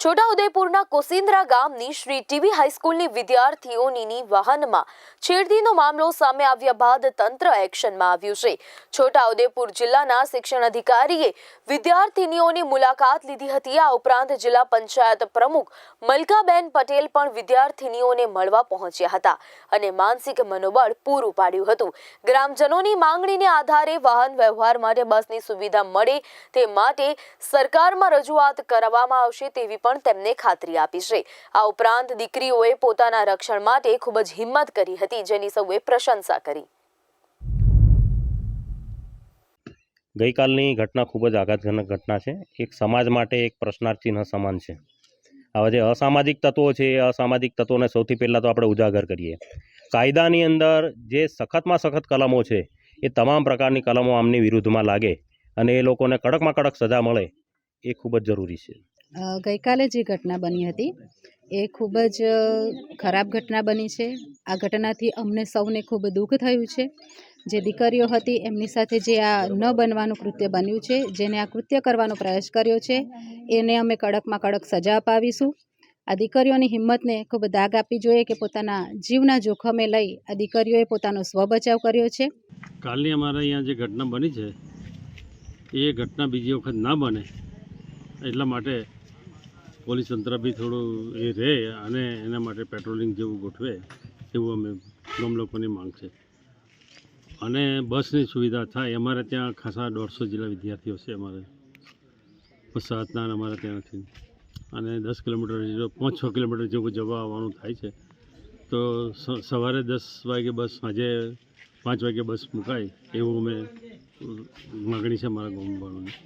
છોટાઉદેપુરના કોસિન્દ્રા ગામની શ્રી ટીવી હાઈસ્કૂલની વિદ્યાર્થીઓની વાહનમાં છેડતીનો મામલો સામે આવ્યા બાદ તંત્ર એક્શનમાં આવ્યું છે. છોટાઉદેપુર જિલ્લાના શિક્ષણ અધિકારીએ વિદ્યાર્થીનીઓની મુલાકાત લીધી હતી. આ ઉપરાંત જિલ્લા પંચાયત પ્રમુખ મલકાબેન પટેલ પણ વિદ્યાર્થીનીઓને મળવા પહોંચ્યા હતા અને માનસિક મનોબળ પૂરું પાડ્યું હતું. ગ્રામજનોની માંગણીને આધારે વાહન વ્યવહાર માટે બસની સુવિધા મળે તે માટે સરકારમાં રજૂઆત કરવામાં આવશે તેવી પણ તેમને ખાતરી આપી છે. આ ઉપરાંત દીકરીઓએ પોતાના રક્ષણ માટે ખૂબ જ હિંમત કરી હતી, જેની સૌએ પ્રશંસા કરી. ગઈકાલની ઘટના ખૂબ જ આઘાતજનક ઘટના છે. એક સમાજ માટે એક પ્રશ્નાર્થ સમાન છે. હવે જે અસામાજિક તત્વો છે, એ અસામાજિક તત્વોને સૌથી પહેલાં તો આપણે ઉજાગર કરીએ. કાયદાની અંદર જે સખતમાં સખત કલમો છે, એ તમામ પ્રકારની કલમો આમની વિરુદ્ધમાં લાગે અને એ લોકોને કડકમાં કડક સજા મળે, એ ખૂબ જ જરૂરી છે. ગઈકાલે જે ઘટના બની હતી, એ ખૂબ જ ખરાબ ઘટના બની છે. આ ઘટનાથી અમને સૌને ખૂબ દુઃખ થયું છે. જે દીકરીઓ હતી, એમની સાથે જે આ ન બનવાનું કૃત્ય બન્યું છે, જેને આ કૃત્ય કરવાનો પ્રયાસ કર્યો છે, એને અમે કડકમાં કડક સજા અપાવીશું. આ દીકરીઓની હિંમતને ખૂબ દાગ આપવી જોઈએ કે પોતાના જીવના જોખમે લઈ આ દીકરીઓએ પોતાનો સ્વબચાવ કર્યો છે. કાલની અમારે અહીંયા જે ઘટના બની છે, એ ઘટના બીજી વખત ના બને, એટલા માટે પોલીસ તંત્ર બી થોડું એ રહે અને એના માટે પેટ્રોલિંગ જેવું ગોઠવે એવું અમે ગામ લોકોની માંગ છે. અને બસની સુવિધા થાય. અમારે ત્યાં ખાસા દોઢસો જેટલા વિદ્યાર્થીઓ છે અમારે. વસાહતના અમારે ત્યાંથી. અને દસ કિલોમીટર પાંચ છ કિલોમીટર જેવું જવા આવવાનું થાય છે. તો સવારે દસ વાગે બસ સાંજે પાંચ વાગે બસ મુકાય એવું અમે માગણી છે અમારા ગામવાળાની